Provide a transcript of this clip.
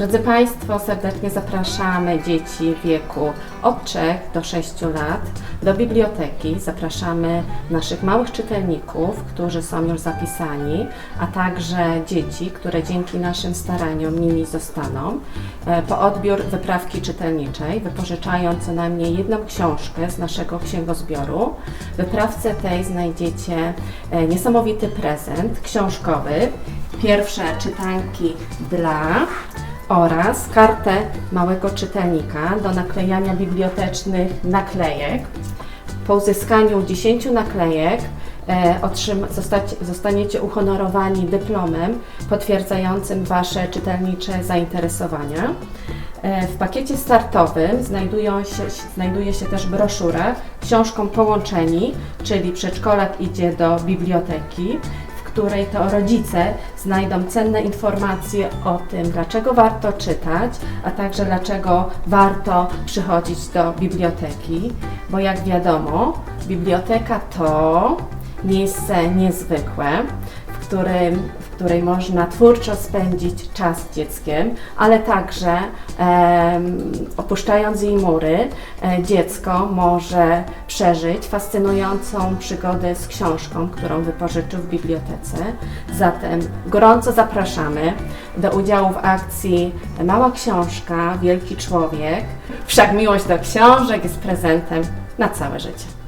Drodzy Państwo, serdecznie zapraszamy dzieci w wieku od 3 do 6 lat do biblioteki. Zapraszamy naszych małych czytelników, którzy są już zapisani, a także dzieci, które dzięki naszym staraniom nimi zostaną, e, po odbiór wyprawki czytelniczej, wypożyczając co najmniej jedną książkę z naszego księgozbioru. W wyprawce tej znajdziecie e, niesamowity prezent książkowy, pierwsze czytanki dla oraz kartę małego czytelnika do naklejania bibliotecznych naklejek. Po uzyskaniu 10 naklejek e, otrzym, zostać, zostaniecie uhonorowani dyplomem potwierdzającym Wasze czytelnicze zainteresowania. E, W pakiecie startowym znajdują się, znajduje się też broszura książką Połączeni, czyli przedszkolak idzie do biblioteki, której to rodzice znajdą cenne informacje o tym, dlaczego warto czytać, a także dlaczego warto przychodzić do biblioteki, bo jak wiadomo, biblioteka to miejsce niezwykłe, w której można twórczo spędzić czas z dzieckiem, ale także em, opuszczając jej mury, e, dziecko może przeżyć fascynującą przygodę z książką, którą wypożyczył w bibliotece. Zatem gorąco zapraszamy do udziału w akcji Mała Książka, Wielki Człowiek. Wszak miłość do książek jest prezentem na całe życie.